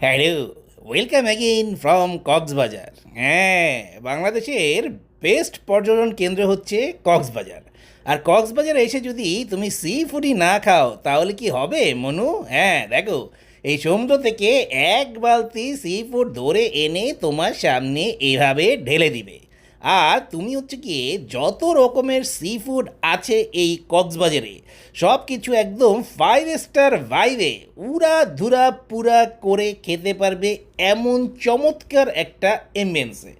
Hello welcome again from Cox's Bazar. হ্যাঁ বাংলাদেশের best পর্যটন কেন্দ্র হচ্ছে কক্সবাজার। আর কক্সবাজারে এসে যদি তুমি সি ফুডই না খাও, তাহলে কি হবে, মনু? হ্যাঁ দেখো, এই সমুদ্র থেকে এক বালতি সি ফুড ধরে এনে তোমার সামনে এভাবে ঢেলে দিবে। আর তুমি হচ্ছে কি যত রকমের সি ফুড আছে এই কক্সবাজারে সব কিছু একদম ফাইভ স্টার ভাইবে উড়া ধুরা পুরা করে খেতে পারবে এমন চমৎকার একটা এমবিয়েন্সে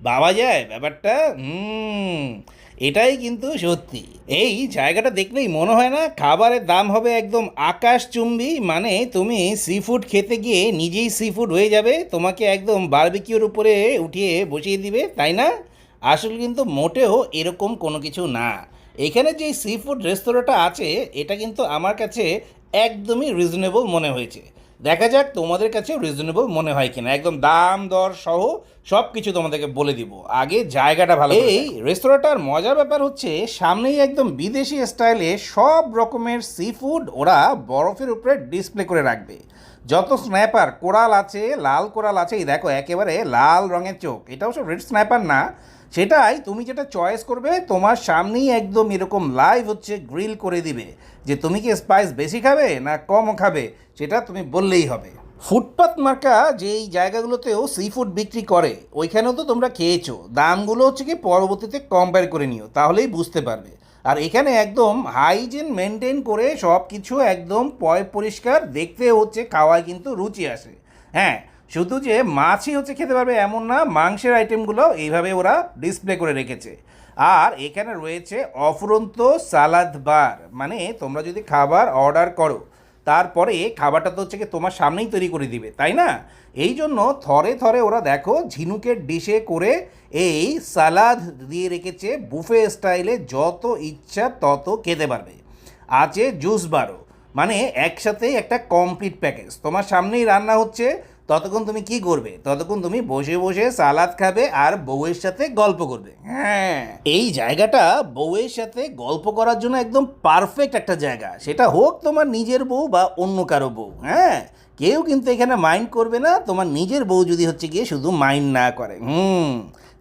বাবা যায় ব্যাপারটা? হুম, এটাই কিন্তু সত্যি। এই জায়গাটা দেখলেই মনে হয় না খাবারের দাম হবে একদম আকাশচুম্বী মানে তুমি সি ফুড খেতে গিয়ে নিজেই সি ফুড হয়ে যাবে, তোমাকে একদম বারবিকিউর উপরে উঠিয়ে বসিয়ে দিবে, তাই না? আসলে কিন্তু মোটেও এরকম কোনো কিছু না। এখানে যে সি ফুড রেস্তোরাঁটা আছে এটা কিন্তু আমার কাছে একদমই রিজনেবল মনে হয়েছে। দেখা যাক তোমাদের কাছে রিজনেবল মনে হয় কিনা। একদম দাম দর সহ সব কিছু তোমাদেরকে বলে দিব। আগে জায়গাটা ভালো এই রেস্তোরাঁটার মজার ব্যাপার হচ্ছে সামনেই একদম বিদেশি স্টাইলে সব রকমের সি ফুড ওরা বরফের উপরে ডিসপ্লে করে রাখবে। যত স্ন্যাপার কোরাল আছে লাল কোরাল আছে এই দেখো একেবারে লাল রঙের চোখ। এটা অবশ্য রেড স্ন্যাপার না। সেটাই তুমি যেটা চয়েস করবে, তোমার সামনেই একদম এরকম লাইভ হচ্ছে গ্রিল করে দিবে। যে তুমি কি স্পাইস বেশি খাবে না কম খাবে, সেটা তুমি বললেই হবে। ফুটপাত মার্কা যেই জায়গাগুলোতেও সি ফুড বিক্রি করে, ওইখানেও তো তোমরা খেয়েছো। দামগুলো হচ্ছে কি পরবর্তীতে কম্পেয়ার করে নিও, তাহলেই বুঝতে পারবে। আর এখানে একদম হাইজিন মেনটেন করে সব কিছু একদম পয় পরিষ্কার দেখতে হচ্ছে, খাওয়ায় কিন্তু রুচি আসে। হ্যাঁ শুধু যে মাছই হচ্ছে খেতে পারবে এমন না, মাংসের আইটেমগুলো এইভাবে ওরা ডিসপ্লে করে রেখেছে। আর এখানে রয়েছে অফুরন্ত সালাদ বার। মানে তোমরা যদি খাবার অর্ডার করো, তারপরে খাবারটা তো হচ্ছে কি তোমার সামনেই তৈরি করে দিবে, তাই না? এই জন্য থরে থরে ওরা দেখো ঝিনুকের ডিশে করে এই সালাদ দিয়ে রেখেছে বুফে স্টাইলে যত ইচ্ছা তত খেতে পারবে। আছে জুস বারো মানে একসাথেই একটা কমপ্লিট প্যাকেজ তোমার সামনেই রান্না হচ্ছে ততক্ষণ তুমি কি করবে? ততক্ষণ তুমি বসে বসে সালাদ খাবে আর বউয়ের সাথে গল্প করবে। হ্যাঁ এই জায়গাটা বউয়ের সাথে গল্প করার জন্য একদম পারফেক্ট একটা জায়গা। সেটা হোক তোমার নিজের বউ বা অন্য কারও বউ হ্যাঁ? কেউ কিন্তু এখানে মাইন্ড করবে না, তোমার নিজের বউ যদি হচ্ছে গিয়ে শুধু মাইন্ড না করে। হুম,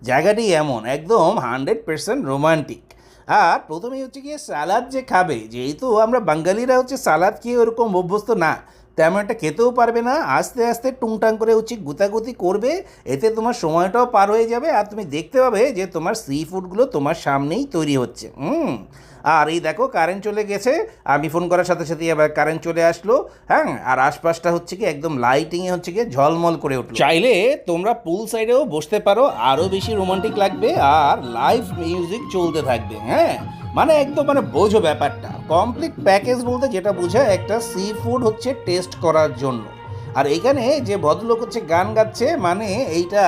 জায়গাটি এমন, একদম হান্ড্রেড পার্সেন্ট রোমান্টিক আর প্রথমেই হচ্ছে গিয়ে সালাদ যে খাবে, যেহেতু আমরা বাঙালিরা হচ্ছে সালাদ খেয়ে ওরকম অভ্যস্ত না তেমন একটা খেতেও পারবে না, আস্তে আস্তে টুংটাং করে হচ্ছে গুতাগুতি করবে, এতে তোমার সময়টাও পার হয়ে যাবে আর তুমি দেখতে পাবে যে তোমার সি ফুডগুলো তোমার সামনেই তৈরি হচ্ছে। হুম, আর এই দেখো কারেন্ট চলে গেছে, আমি ফোন করার সাথে সাথে আবার কারেন্ট চলে আসলো হ্যাঁ আর আশপাশটা হচ্ছে কি একদম লাইটিংয়ে হচ্ছে কি ঝলমল করে উঠল। চাইলে তোমরা পুল সাইডেও বসতে পারো আরও বেশি রোমান্টিক লাগবে আর লাইভ মিউজিক চলতে থাকবে হ্যাঁ মানে একদম মানে বোঝো ব্যাপারটা। কমপ্লিট প্যাকেজ বলতে যেটা বোঝায় একটা সি ফুড হচ্ছে টেস্ট করার জন্য। আর এখানে যে ভদ্রলোক হচ্ছে গান গাচ্ছে মানে এইটা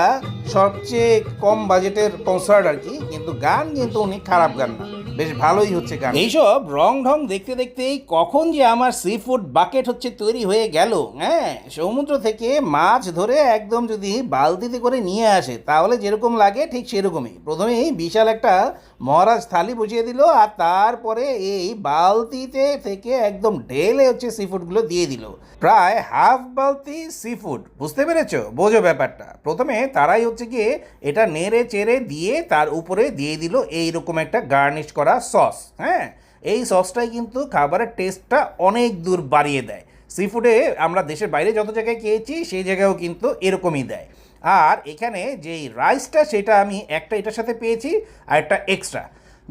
সবচেয়ে কম বাজেটের কনসার্ট আর কি, কিন্তু গান কিন্তু উনি খারাপ গান না। বেশ ভালোই হচ্ছে গান। এইসব রং ঢং দেখতে দেখতেই কখন যে আমার সি ফুড বাকেট হচ্ছে তৈরি হয়ে গেল হ্যাঁ? সমুদ্র থেকে মাছ ধরে একদম যদি বালতিতে করে নিয়ে আসে, তাহলে যেরকম লাগে ঠিক সেরকমই। প্রথমেই বিশাল একটা মহারাজ থালি বসিয়ে দিল আর তারপরে এই বালতিতে থেকে একদম ঢেলে হচ্ছে সি ফুডগুলো দিয়ে দিল। প্রায় হাফ বালতি সি ফুড বুঝতে পেরেছ? বোঝো ব্যাপারটা। প্রথমে তারাই হচ্ছে গিয়ে এটা নেড়ে চেড়ে দিয়ে তার উপরে দিয়ে দিল এইরকম একটা গার্নিশ করা সস হ্যাঁ? এই সসটাই কিন্তু খাবারের টেস্টটা অনেক দূর বাড়িয়ে দেয়। সি ফুডে আমরা দেশের বাইরে যত জায়গায় খেয়েছি, সেই জায়গাও কিন্তু এরকমই দেয়। আর এখানে যেই রাইসটা সেটা আমি একটা এটার সাথে পেয়েছি, আর একটা এক্সট্রা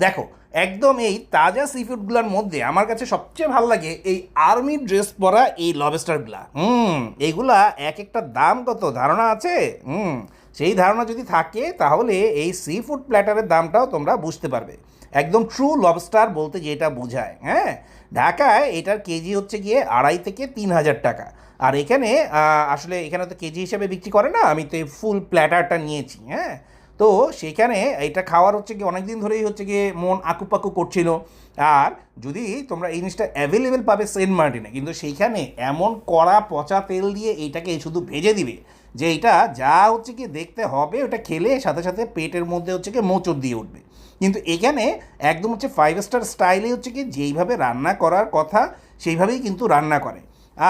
দেখো, একদম এই তাজা সি ফুডগুলোর মধ্যে আমার কাছে সবচেয়ে ভালো লাগে এই আর্মি ড্রেস পরা এই লবস্টারগুলা হুম এইগুলা এক একটা দাম কত? ধারণা আছে? হুম, সেই ধারণা যদি থাকে, তাহলে এই সি ফুড প্ল্যাটারের দামটাও তোমরা বুঝতে পারবে। একদম ট্রু লবস্টার বলতে যেটা বোঝায় হ্যাঁ? ঢাকায় এটার কেজি হচ্ছে গিয়ে আড়াই থেকে তিন হাজার টাকা। আর এখানে আসলে এখানে তো কেজি হিসাবে বিক্রি করে না, আমি তো এই ফুল প্ল্যাটারটা নিয়েছি হ্যাঁ? তো সেখানে এটা খাওয়ার হচ্ছে কি অনেক দিন ধরেই হচ্ছে গিয়ে মন আকুপাকু করছিল। আর যদি তোমরা এই জিনিসটা অ্যাভেলেবেল পাবে সেন্ট মার্টিনে কিন্তু সেইখানে এমন কড়া পচা তেল দিয়ে এইটাকে শুধু ভেজে দিবে যে এটা যা হচ্ছে কি দেখতে হবে, ওটা খেলে সাথে সাথে পেটের মধ্যে হচ্ছে কি মোচড় দিয়ে উঠবে। কিন্তু এখানে একদম হচ্ছে ফাইভ স্টার স্টাইলে হচ্ছে কি যেইভাবে রান্না করার কথা, সেইভাবেই কিন্তু রান্না করে।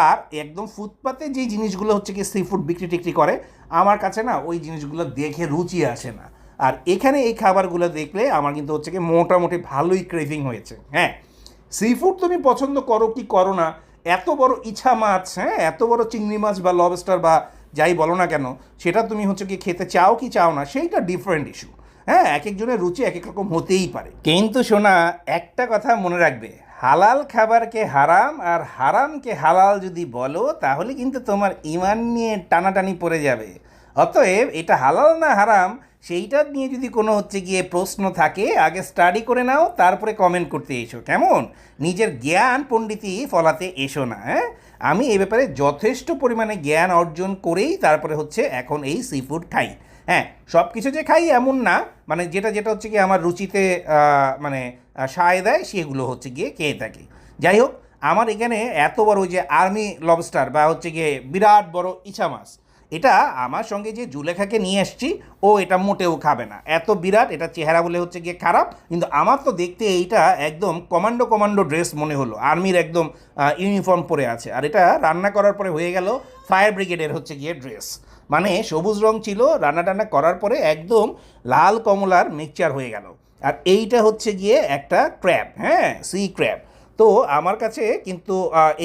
আর একদম ফুটপাতে যে জিনিসগুলো হচ্ছে কি সি ফুড বিক্রি টিক্রি করে, আমার কাছে না ওই জিনিসগুলো দেখে রুচি আসে না। আর এখানে এই খাবারগুলো দেখলে আমার কিন্তু হচ্ছে কি মোটামুটি ভালোই ক্রেভিং হয়েছে। হ্যাঁ সি ফুড তুমি পছন্দ করো কি করো না, এত বড় ইছা মাছ হ্যাঁ এত বড় চিংড়ি মাছ বা লবস্টার বা যাই বলো না কেন, সেটা তুমি হচ্ছে কি খেতে চাও কি চাও না, সেইটা ডিফারেন্ট ইস্যু হ্যাঁ এক একজনের রুচি এক এক রকম হতেই পারে। কিন্তু শোনা একটা কথা মনে রাখবে হালাল খাবারকে হারাম আর হারামকে হালাল যদি বলো, তাহলে কিন্তু তোমার ইমান নিয়ে টানাটানি পড়ে যাবে। অতএব এটা হালাল না হারাম, সেইটা নিয়ে যদি কোনো হচ্ছে গিয়ে প্রশ্ন থাকে, আগে স্টাডি করে নাও, তারপরে কমেন্ট করতে এসো। কেমন? নিজের জ্ঞান পণ্ডিতই ফলাতে এসো না হ্যাঁ? আমি এই ব্যাপারে যথেষ্ট পরিমাণে জ্ঞান অর্জন করেই তারপরে হচ্ছে এখন এই সি ফুড খাই। হ্যাঁ সব কিছু যে খাই এমন না মানে যেটা যেটা হচ্ছে কি আমার রুচিতে মানে সায় দেয়, সেগুলো হচ্ছে গিয়ে খেয়ে থাকি। যাই হোক, আমার এখানে এত বড় ওই যে আর্মি লবস্টার বা হচ্ছে গিয়ে বিরাট বড় ইছা মাছ এটা আমার সঙ্গে যে জুলেখাকে নিয়ে এসছি, ও এটা মোটেও খাবে না। এত বিরাট, এটা চেহারা বলে হচ্ছে গিয়ে খারাপ। কিন্তু আমার তো দেখতে এইটা একদম কমান্ডো কমান্ডো ড্রেস মনে হলো। আর্মির একদম ইউনিফর্ম পরে আছে। আর এটা রান্না করার পরে হয়ে গেল ফায়ার ব্রিগেডের হচ্ছে গিয়ে ড্রেস। মানে সবুজ রং ছিল, রান্না টান্না করার পরে একদম লাল কমলার মিক্সচার হয়ে গেল। আর এইটা হচ্ছে গিয়ে একটা ক্র্যাব হ্যাঁ সি ক্র্যাব তো আমার কাছে কিন্তু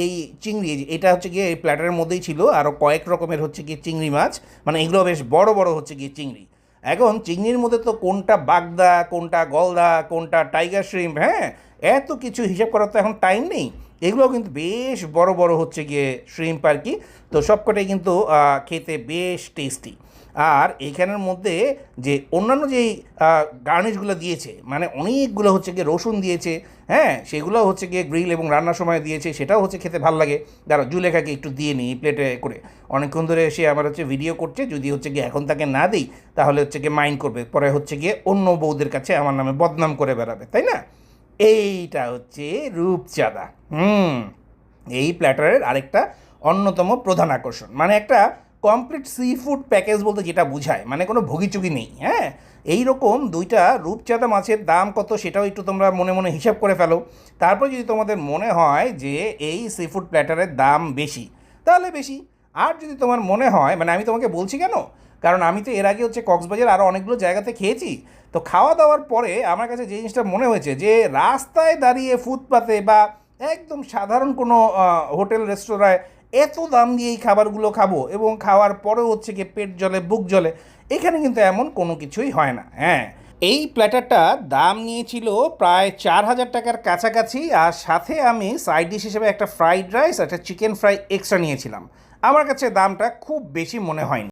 এই চিংড়ি এটা হচ্ছে গিয়ে এই প্ল্যাটারের মধ্যেই ছিল আরও কয়েক রকমের হচ্ছে গিয়ে চিংড়ি মাছ মানে এগুলো বেশ বড় বড় হচ্ছে গিয়ে চিংড়ি। এখন চিংড়ির মধ্যে তো কোনটা বাগদা, কোনটা গলদা, কোনটা টাইগার শ্রিম্প হ্যাঁ? এত কিছু হিসাব করার তো এখন টাইম নেই। এগুলো কিন্তু বেশ বড় বড় হচ্ছে গিয়ে শ্রিম্প আর কি। তো সবকটাই কিন্তু খেতে বেশ টেস্টি আর এইখানের মধ্যে যে অন্যান্য যেই গার্নিশগুলো দিয়েছে মানে অনেকগুলো হচ্ছে গিয়ে রসুন দিয়েছে হ্যাঁ সেগুলো হচ্ছে গিয়ে গ্রিল এবং রান্নার সময় দিয়েছে, সেটাও হচ্ছে খেতে ভালো লাগে। দাঁড়া জুলেখাকে একটু দিয়ে নিই প্লেটে করে। অনেকক্ষণ ধরে সে আমার হচ্ছে ভিডিও করছে, যদি হচ্ছে গিয়ে এখন তাকে না দিই, তাহলে হচ্ছে গিয়ে মাইন্ড করবে। পরে হচ্ছে গিয়ে অন্য বউদের কাছে আমার নামে বদনাম করে বেড়াবে, তাই না? এইটা হচ্ছে রূপচাঁদা। হুম, এই প্ল্যাটারের আরেকটা অন্যতম প্রধান আকর্ষণ। মানে একটা কমপ্লিট সি ফুড প্যাকেজ বলতে যেটা বোঝায় মানে কোনো ভুগিচুগি নেই হ্যাঁ? এই রকম দুইটা রূপচাঁদা মাছের দাম কত সেটাও একটু তোমরা মনে মনে হিসাব করে ফেলো। তারপর যদি তোমাদের মনে হয় যে এই সি ফুড প্ল্যাটারের দাম বেশি, তাহলে বেশি। আর যদি তোমার মনে হয় মানে আমি তোমাকে বলছি কেন? কারণ আমি তো এর আগে হচ্ছে কক্সবাজার আরও অনেকগুলো জায়গাতে খেয়েছি। তো খাওয়া দাওয়ার পরে আমার কাছে যে জিনিসটা মনে হয়েছে যে রাস্তায় দাঁড়িয়ে ফুটপাতে বা একদম সাধারণ কোনো হোটেল, রেস্তোরাঁয় এত দাম দিয়ে এই খাবারগুলো খাব এবং খাওয়ার পরেও হচ্ছে কি পেট জলে বুক জলে এখানে কিন্তু এমন কোনো কিছুই হয় না। হ্যাঁ এই প্ল্যাটারটা দাম নিয়েছিল প্রায় চার হাজার টাকার কাছাকাছি আর সাথে আমি সাইড ডিশ হিসেবে একটা ফ্রাইড রাইস একটা চিকেন ফ্রাই এক্সট্রা নিয়েছিলাম। আমার কাছে দামটা খুব বেশি মনে হয়নি।